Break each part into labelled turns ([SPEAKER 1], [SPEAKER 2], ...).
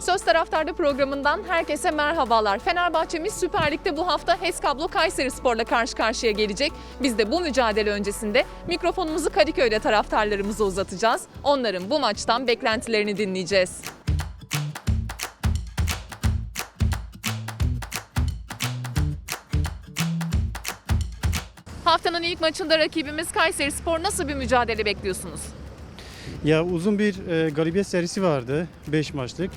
[SPEAKER 1] Söz Taraftar'da programından herkese merhabalar. Fenerbahçemiz Süper Lig'de bu hafta HES Kablo Kayseri Spor'la karşı karşıya gelecek. Biz de bu mücadele öncesinde mikrofonumuzu Kadıköy'de taraftarlarımıza uzatacağız. Onların bu maçtan beklentilerini dinleyeceğiz. Haftanın ilk maçında rakibimiz Kayseri Spor nasıl bir mücadele bekliyorsunuz?
[SPEAKER 2] Ya uzun bir e, galibiyet serisi vardı 5 maçlık.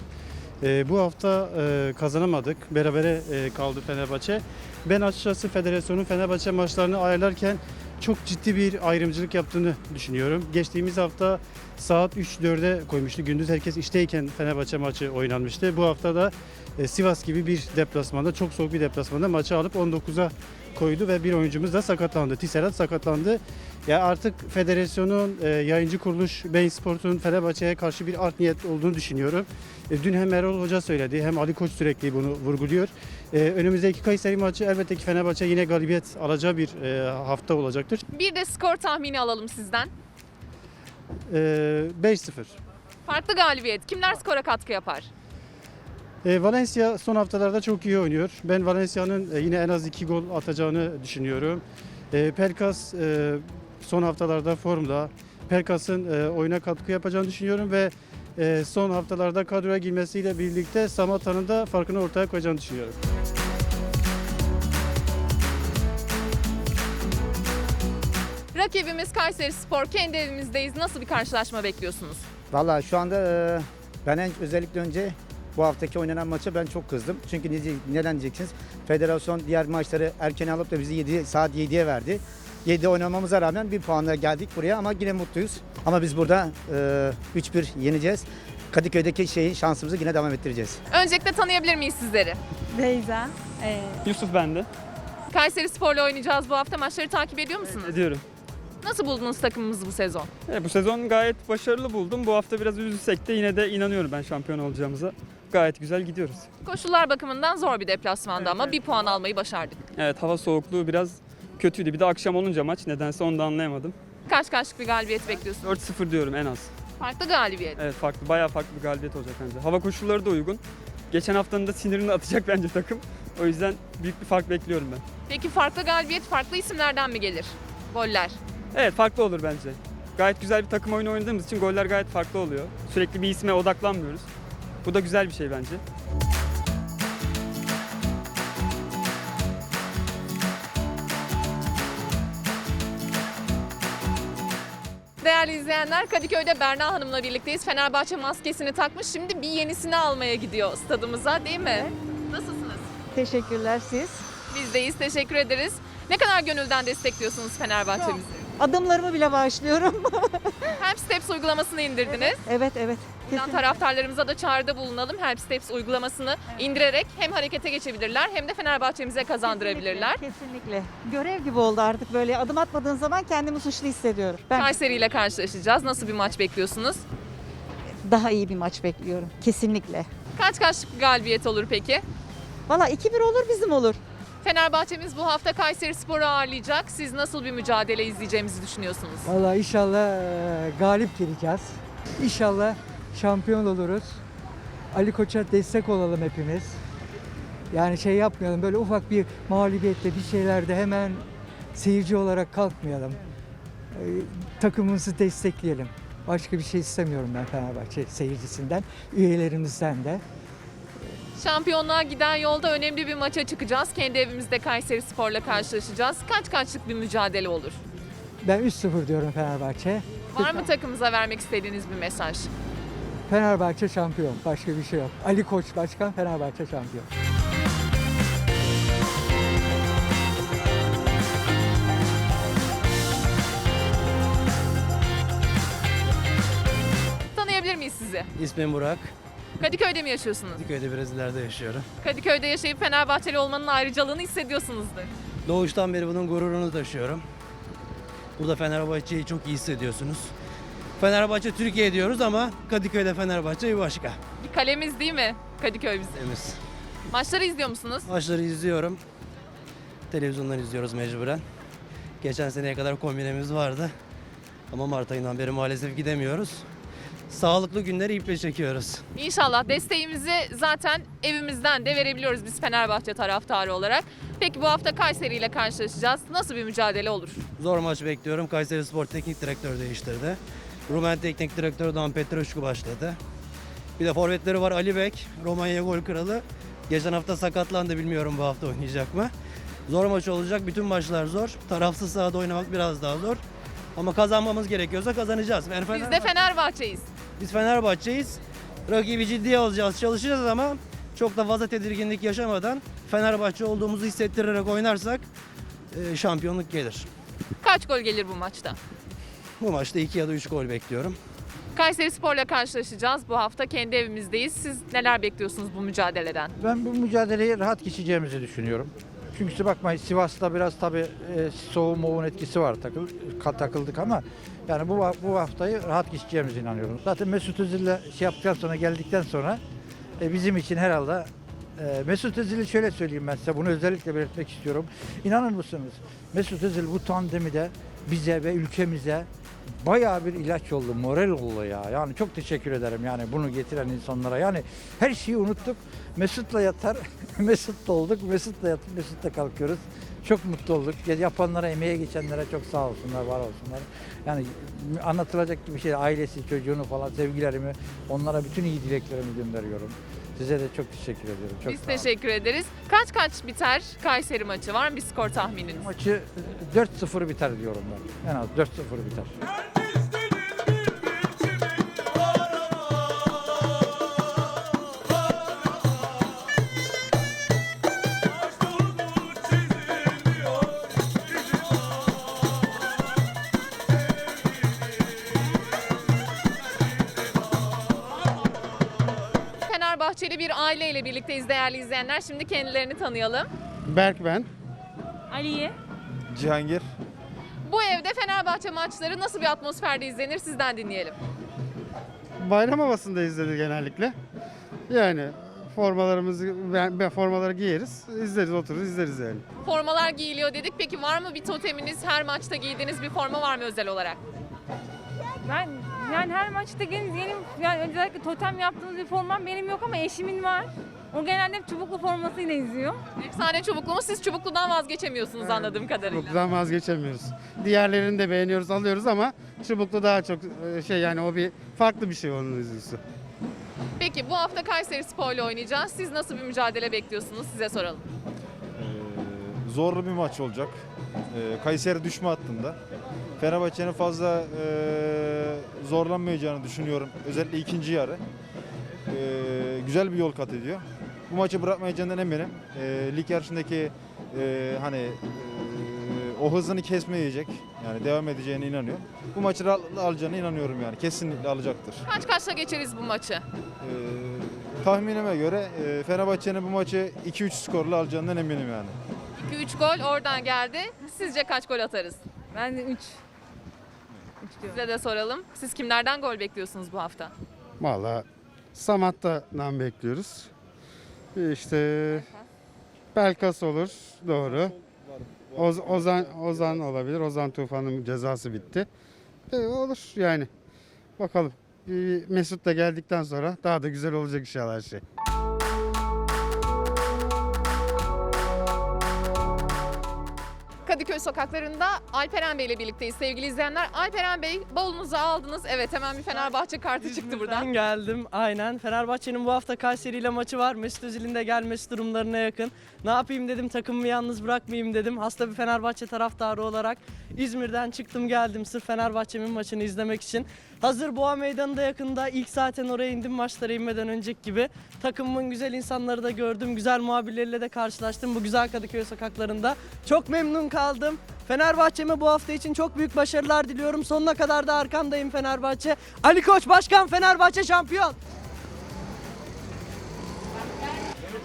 [SPEAKER 2] E, bu hafta e, kazanamadık. Berabere e, kaldı Fenerbahçe. Ben açıkçası federasyonun Fenerbahçe maçlarını ayarlarken çok ciddi bir ayrımcılık yaptığını düşünüyorum. Geçtiğimiz hafta saat 3-4'e koymuştu. Gündüz herkes işteyken Fenerbahçe maçı oynanmıştı. Bu hafta da e, Sivas gibi bir deplasmanda, çok soğuk bir deplasmanda maçı alıp 19'a koydu ve bir oyuncumuz da sakatlandı. Tisserat sakatlandı. Ya artık federasyonun e, yayıncı kuruluş Beyin Sport'un Fenerbahçe'ye karşı bir art niyet olduğunu düşünüyorum. E, dün hem Erol Hoca söyledi hem Ali Koç sürekli bunu vurguluyor. E, önümüzdeki Kayseri maçı elbette ki Fenerbahçe yine galibiyet alacağı bir e, hafta olacaktır.
[SPEAKER 1] Bir de skor tahmini alalım sizden.
[SPEAKER 2] E, 5-0.
[SPEAKER 1] Farklı galibiyet. Kimler skora katkı yapar?
[SPEAKER 2] E, Valencia son haftalarda çok iyi oynuyor. Ben Valencia'nın e, yine en az 2 gol atacağını düşünüyorum. E, Pelkas e, son haftalarda formda. Pelkas'ın e, oyuna katkı yapacağını düşünüyorum ve son haftalarda kadroya girmesiyle birlikte Samatta'nın da farkını ortaya koyacağını düşünüyorum.
[SPEAKER 1] Rakibimiz Kayseri Spor. Kendi evimizdeyiz. Nasıl bir karşılaşma bekliyorsunuz?
[SPEAKER 3] Valla şu anda e, ben en, özellikle önce bu haftaki oynanan maça ben çok kızdım. Çünkü neden diyeceksiniz? Federasyon diğer maçları erken alıp da bizi 7, saat 7'ye verdi. 7'de oynamamıza rağmen bir puanla geldik buraya ama yine mutluyuz. Ama biz burada e, 3-1 yeneceğiz. Kadıköy'deki şeyi şansımızı yine devam ettireceğiz.
[SPEAKER 1] Öncelikle tanıyabilir miyiz sizleri?
[SPEAKER 4] Beyza. Ee,
[SPEAKER 5] Yusuf bende.
[SPEAKER 1] Kayseri Spor'la oynayacağız bu hafta. Maçları takip ediyor musunuz?
[SPEAKER 5] Ediyorum.
[SPEAKER 1] Nasıl buldunuz takımımızı bu sezon?
[SPEAKER 5] Evet, bu sezon gayet başarılı buldum. Bu hafta biraz üzülsek de yine de inanıyorum ben şampiyon olacağımıza. Gayet güzel gidiyoruz.
[SPEAKER 1] Koşullar bakımından zor bir deplasmanda
[SPEAKER 5] Evet,
[SPEAKER 1] ama
[SPEAKER 5] evet.
[SPEAKER 1] bir puan almayı başardık.
[SPEAKER 5] Evet hava soğukluğu biraz kötüydü. Bir de akşam olunca maç nedense onu da anlayamadım.
[SPEAKER 1] Kaç kaçlık bir galibiyet bekliyorsunuz?
[SPEAKER 5] 4-0 diyorum en az.
[SPEAKER 1] Farklı galibiyet.
[SPEAKER 5] Evet farklı, bayağı farklı bir galibiyet olacak bence. Hava koşulları da uygun. Geçen haftanın da sinirini atacak bence takım. O yüzden büyük bir fark bekliyorum ben.
[SPEAKER 1] Peki farklı galibiyet farklı isimlerden mi gelir? Goller.
[SPEAKER 5] Evet farklı olur bence. Gayet güzel bir takım oyunu oynadığımız için goller gayet farklı oluyor. Sürekli bir isme odaklanmıyoruz. Bu da güzel bir şey bence.
[SPEAKER 1] Değerli izleyenler Kadıköy'de Berna Hanım'la birlikteyiz. Fenerbahçe maskesini takmış. Şimdi bir yenisini almaya gidiyor stadımıza değil mi? Nasılsınız?
[SPEAKER 4] teşekkürler siz.
[SPEAKER 1] Biz deyiz. Teşekkür ederiz. Ne kadar gönülden destekliyorsunuz Fenerbahçe'mizi?
[SPEAKER 4] Adımlarımı bile bağışlıyorum.
[SPEAKER 1] Help Steps uygulamasını indirdiniz.
[SPEAKER 4] evet evet.
[SPEAKER 1] Buradan
[SPEAKER 4] Kesin.
[SPEAKER 1] taraftarlarımıza da çağrıda bulunalım. Help Steps uygulamasını indirerek hem harekete geçebilirler hem de Fenerbahçemize kazandırabilirler.
[SPEAKER 4] Kesinlikle. Görev gibi oldu artık böyle adım atmadığın zaman kendimi suçlu hissediyorum. Ben
[SPEAKER 1] Kayseri ile karşılaşacağız. Nasıl bir maç bekliyorsunuz?
[SPEAKER 4] daha iyi bir maç bekliyorum. Kesinlikle.
[SPEAKER 1] Kaç kaçlık bir galibiyet olur peki?
[SPEAKER 4] Valla 2-1 olur bizim olur.
[SPEAKER 1] Fenerbahçemiz bu hafta Kayseri Spor'u ağırlayacak. Siz nasıl bir mücadele izleyeceğimizi düşünüyorsunuz?
[SPEAKER 6] Valla inşallah e, galip geleceğiz. İnşallah şampiyon oluruz. Ali Koç'a destek olalım hepimiz. Yani şey yapmayalım böyle ufak bir mağlubiyette bir şeylerde hemen seyirci olarak kalkmayalım. E, takımımızı destekleyelim. Başka bir şey istemiyorum ben Fenerbahçe seyircisinden, üyelerimizden de.
[SPEAKER 1] Şampiyonluğa giden yolda önemli bir maça çıkacağız. Kendi evimizde Kayseri Spor'la karşılaşacağız. Kaç kaçlık bir mücadele olur?
[SPEAKER 6] Ben 3-0 diyorum Fenerbahçe.
[SPEAKER 1] Var mı takımıza vermek istediğiniz bir mesaj?
[SPEAKER 6] Fenerbahçe şampiyon. Başka bir şey yok. Ali Koç başkan Fenerbahçe şampiyon.
[SPEAKER 1] Tanıyabilir miyiz sizi?
[SPEAKER 7] İsmim Burak.
[SPEAKER 1] Kadıköy'de mi yaşıyorsunuz?
[SPEAKER 7] Kadıköy'de biraz ileride yaşıyorum.
[SPEAKER 1] Kadıköy'de yaşayıp Fenerbahçeli olmanın ayrıcalığını hissediyorsunuzdur.
[SPEAKER 7] Doğuştan beri bunun gururunu taşıyorum. Burada Fenerbahçe'yi çok iyi hissediyorsunuz. Fenerbahçe Türkiye diyoruz ama Kadıköy'de Fenerbahçe bir başka.
[SPEAKER 1] Bir kalemiz değil mi Kadıköy bizim?
[SPEAKER 7] Temiz.
[SPEAKER 1] Maçları izliyor musunuz?
[SPEAKER 7] Maçları izliyorum. Televizyondan izliyoruz mecburen. Geçen seneye kadar kombinemiz vardı. Ama Mart ayından beri maalesef gidemiyoruz. Sağlıklı günleri iple çekiyoruz.
[SPEAKER 1] İnşallah desteğimizi zaten evimizden de verebiliyoruz biz Fenerbahçe taraftarı olarak. Peki bu hafta Kayseri ile karşılaşacağız. Nasıl bir mücadele olur?
[SPEAKER 7] Zor maç bekliyorum. Kayseri Spor teknik direktör değiştirdi. Rumen teknik direktörü Dan Petroşku başladı. Bir de forvetleri var Ali Bek, Romanya gol kralı. Geçen hafta sakatlandı bilmiyorum bu hafta oynayacak mı. Zor maç olacak. Bütün maçlar zor. Tarafsız sahada oynamak biraz daha zor. Ama kazanmamız gerekiyorsa kazanacağız.
[SPEAKER 1] Biz de
[SPEAKER 7] Fenerbahçe-
[SPEAKER 1] Fenerbahçe'yiz.
[SPEAKER 7] Biz Fenerbahçe'yiz. Rakibi ciddiye alacağız, çalışacağız ama çok da fazla tedirginlik yaşamadan Fenerbahçe olduğumuzu hissettirerek oynarsak e, şampiyonluk gelir.
[SPEAKER 1] Kaç gol gelir bu maçta?
[SPEAKER 7] Bu maçta 2 ya da 3 gol bekliyorum.
[SPEAKER 1] Kayseri Spor'la karşılaşacağız. Bu hafta kendi evimizdeyiz. Siz neler bekliyorsunuz bu mücadeleden?
[SPEAKER 8] Ben bu mücadeleyi rahat geçeceğimizi düşünüyorum. Çünkü bakmayın Sivas'ta biraz tabii e, soğuk moğun etkisi var takıl, takıldık ama yani bu bu haftayı rahat geçeceğimize inanıyorum. Zaten Mesut Özil'le şey yaptıktan sonra geldikten sonra e, bizim için herhalde e, Mesut Özil'i şöyle söyleyeyim ben size bunu özellikle belirtmek istiyorum. İnanır mısınız? Mesut Özil bu tandemi de bize ve ülkemize bayağı bir ilaç oldu, moral oldu ya. Yani çok teşekkür ederim yani bunu getiren insanlara. Yani her şeyi unuttuk. Mesut'la yatar, Mesut'la olduk, Mesut'la yatıp Mesut'la kalkıyoruz. Çok mutlu olduk. Yapanlara, emeğe geçenlere çok sağ olsunlar, var olsunlar. Yani anlatılacak gibi şey ailesi, çocuğunu falan sevgilerimi, onlara bütün iyi dileklerimi gönderiyorum. Size de çok teşekkür ediyorum. Çok
[SPEAKER 1] Biz
[SPEAKER 8] sağ olun.
[SPEAKER 1] teşekkür ederiz. Kaç kaç biter Kayseri maçı? Var mı bir skor tahmininiz?
[SPEAKER 8] Maçı e, 4-0 biter diyorum ben. En az 4-0 biter.
[SPEAKER 1] Fenerbahçeli bir aileyle birlikteyiz değerli izleyenler. Şimdi kendilerini tanıyalım.
[SPEAKER 2] Berk ben.
[SPEAKER 1] Ali'ye.
[SPEAKER 9] Cihangir.
[SPEAKER 1] Bu evde Fenerbahçe maçları nasıl bir atmosferde izlenir sizden dinleyelim.
[SPEAKER 2] Bayram havasında izledi genellikle. Yani formalarımızı ben, ben formaları giyeriz, izleriz, otururuz, izleriz yani.
[SPEAKER 1] Formalar giyiliyor dedik. Peki var mı bir toteminiz? Her maçta giydiğiniz bir forma var mı özel olarak?
[SPEAKER 10] Ben yani her maçta gelin yeni yani özellikle totem yaptığımız bir formam benim yok ama eşimin var. O genelde hep çubuklu formasıyla izliyor.
[SPEAKER 1] Efsane çubuklu mu? Siz çubukludan vazgeçemiyorsunuz anladığım kadarıyla.
[SPEAKER 2] Çubukludan vazgeçemiyoruz. Diğerlerini de beğeniyoruz, alıyoruz ama çubuklu daha çok e, şey yani o bir farklı bir şey onun üzüntüsü.
[SPEAKER 1] Peki bu hafta Kayseri Spor'la oynayacağız. Siz nasıl bir mücadele bekliyorsunuz? Size soralım.
[SPEAKER 9] Ee, zorlu bir maç olacak. Ee, Kayseri düşme hattında. Fenerbahçe'nin fazla e, zorlanmayacağını düşünüyorum. Özellikle ikinci yarı. Ee, güzel bir yol kat ediyor. Bu maçı bırakmayacağından eminim. Ee, lig yarışındaki e, hani e, o hızını kesmeyecek. Yani devam edeceğine inanıyorum. Bu maçı rahatlıkla alacağına inanıyorum yani. Kesinlikle alacaktır.
[SPEAKER 1] Kaç kaçla geçeriz bu maçı?
[SPEAKER 9] Ee, tahminime göre e, Fenerbahçe'nin bu maçı 2-3 skorla alacağından eminim yani.
[SPEAKER 1] 2-3 gol oradan geldi. Sizce kaç gol atarız?
[SPEAKER 10] Ben de 3. 3 diyorum.
[SPEAKER 1] Size de soralım. Siz kimlerden gol bekliyorsunuz bu hafta?
[SPEAKER 2] Valla Samatta'dan bekliyoruz. İşte Belkas olur, doğru. Oz- Ozan Ozan olabilir. Ozan Tufan'ın cezası bitti. E, olur yani. Bakalım. Mesut da geldikten sonra daha da güzel olacak inşallah her şey.
[SPEAKER 1] Kadıköy sokaklarında Alperen Bey ile birlikteyiz sevgili izleyenler. Alperen Bey bavulunuzu aldınız. Evet hemen bir Fenerbahçe kartı çıktı buradan.
[SPEAKER 11] Ben geldim aynen. Fenerbahçe'nin bu hafta Kayseri ile maçı var. Mesut Özil'in de gelmesi durumlarına yakın. Ne yapayım dedim takımımı yalnız bırakmayayım dedim. Hasta bir Fenerbahçe taraftarı olarak İzmir'den çıktım geldim sırf Fenerbahçe'nin maçını izlemek için. Hazır Boğa Meydanı da yakında. İlk zaten oraya indim maçlara inmeden önceki gibi. Takımımın güzel insanları da gördüm. Güzel muhabirleriyle de karşılaştım bu güzel Kadıköy sokaklarında. Çok memnun kaldım. Fenerbahçe'me bu hafta için çok büyük başarılar diliyorum. Sonuna kadar da arkandayım Fenerbahçe. Ali Koç Başkan Fenerbahçe şampiyon.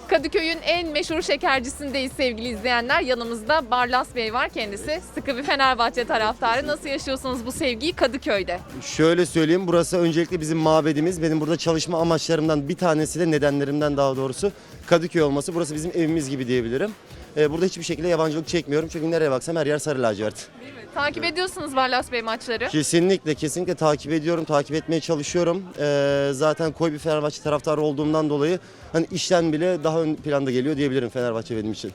[SPEAKER 1] Kadıköy'ün en meşhur şekercisindeyiz sevgili izleyenler. Yanımızda Barlas Bey var kendisi. Sıkı bir Fenerbahçe taraftarı. Nasıl yaşıyorsunuz bu sevgiyi Kadıköy'de?
[SPEAKER 12] Şöyle söyleyeyim burası öncelikle bizim mabedimiz. Benim burada çalışma amaçlarımdan bir tanesi de nedenlerimden daha doğrusu Kadıköy olması. Burası bizim evimiz gibi diyebilirim. Ee, burada hiçbir şekilde yabancılık çekmiyorum çünkü nereye baksam her yer sarı lacivert.
[SPEAKER 1] Değil mi? Takip ediyorsunuz Barlas Bey maçları.
[SPEAKER 12] Kesinlikle kesinlikle takip ediyorum, takip etmeye çalışıyorum. Ee, zaten koy bir Fenerbahçe taraftarı olduğumdan dolayı hani işten bile daha ön planda geliyor diyebilirim Fenerbahçe benim için.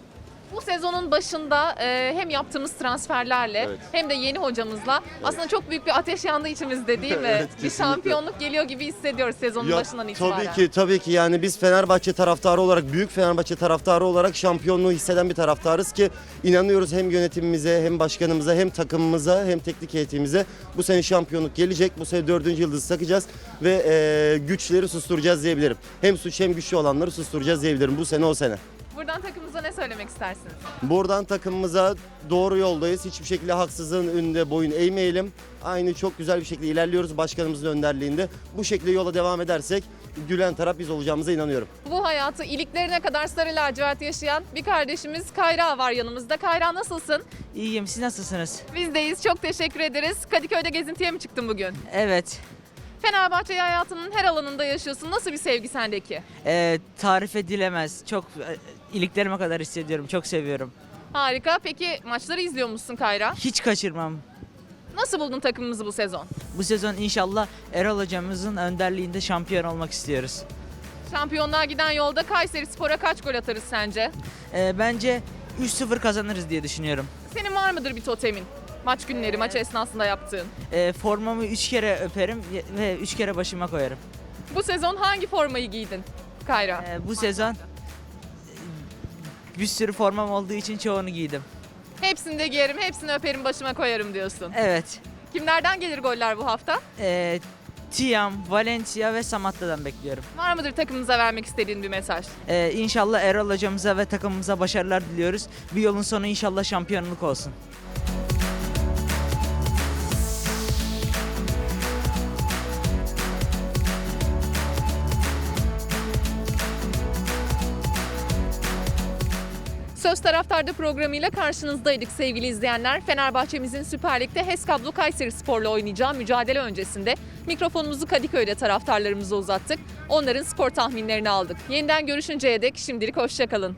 [SPEAKER 1] Bu sezonun başında e, hem yaptığımız transferlerle
[SPEAKER 12] Evet.
[SPEAKER 1] hem de yeni hocamızla aslında çok büyük bir ateş yandı içimizde değil mi?
[SPEAKER 12] Evet,
[SPEAKER 1] bir
[SPEAKER 12] kesinlikle.
[SPEAKER 1] şampiyonluk geliyor gibi hissediyoruz sezonun
[SPEAKER 12] Ya,
[SPEAKER 1] başından itibaren.
[SPEAKER 12] Tabii ki tabii ki yani biz Fenerbahçe taraftarı olarak büyük Fenerbahçe taraftarı olarak şampiyonluğu hisseden bir taraftarız ki inanıyoruz hem yönetimimize hem başkanımıza hem takımımıza hem teknik heyetimize bu sene şampiyonluk gelecek. Bu sene dördüncü yıldızı takacağız ve e, güçleri susturacağız diyebilirim. Hem suç hem güçlü olanları susturacağız diyebilirim bu sene o sene.
[SPEAKER 1] Buradan takımımıza ne söylemek istersiniz?
[SPEAKER 12] Buradan takımımıza doğru yoldayız. Hiçbir şekilde haksızlığın önünde boyun eğmeyelim. Aynı çok güzel bir şekilde ilerliyoruz başkanımızın önderliğinde. Bu şekilde yola devam edersek gülen taraf biz olacağımıza inanıyorum.
[SPEAKER 1] Bu hayatı iliklerine kadar sarı lacivert yaşayan bir kardeşimiz Kayra var yanımızda. Kayra nasılsın?
[SPEAKER 13] İyiyim siz nasılsınız?
[SPEAKER 1] Bizdeyiz. Çok teşekkür ederiz. Kadıköy'de gezintiye mi çıktın bugün?
[SPEAKER 13] Evet.
[SPEAKER 1] Fenerbahçe'yi hayatının her alanında yaşıyorsun. Nasıl bir sevgi sendeki?
[SPEAKER 13] E, tarif edilemez. Çok e, iliklerime kadar hissediyorum. Çok seviyorum.
[SPEAKER 1] Harika. Peki maçları izliyor musun Kayra?
[SPEAKER 13] Hiç kaçırmam.
[SPEAKER 1] Nasıl buldun takımımızı bu sezon?
[SPEAKER 13] Bu sezon inşallah Erol hocamızın önderliğinde şampiyon olmak istiyoruz.
[SPEAKER 1] Şampiyonluğa giden yolda Kayseri Spor'a kaç gol atarız sence?
[SPEAKER 13] E, bence 3-0 kazanırız diye düşünüyorum.
[SPEAKER 1] Senin var mıdır bir totemin? Maç günleri, maç esnasında yaptığın.
[SPEAKER 13] E, formamı 3 kere öperim ve 3 kere başıma koyarım.
[SPEAKER 1] Bu sezon hangi formayı giydin Kayra?
[SPEAKER 13] E, bu sezon bir sürü formam olduğu için çoğunu giydim.
[SPEAKER 1] Hepsini de giyerim, hepsini öperim, başıma koyarım diyorsun.
[SPEAKER 13] Evet.
[SPEAKER 1] Kimlerden gelir goller bu hafta?
[SPEAKER 13] E, Tiam, Valencia ve Samatta'dan bekliyorum.
[SPEAKER 1] Var mıdır takımımıza vermek istediğin bir mesaj?
[SPEAKER 13] Ee, inşallah Erol hocamıza ve takımımıza başarılar diliyoruz. Bir yolun sonu inşallah şampiyonluk olsun.
[SPEAKER 1] Söz Taraftar'da programıyla karşınızdaydık sevgili izleyenler. Fenerbahçe'mizin Süper Lig'de HES Kablo Kayseri Spor'la oynayacağı mücadele öncesinde mikrofonumuzu Kadıköy'de taraftarlarımıza uzattık. Onların skor tahminlerini aldık. Yeniden görüşünceye dek şimdilik hoşçakalın.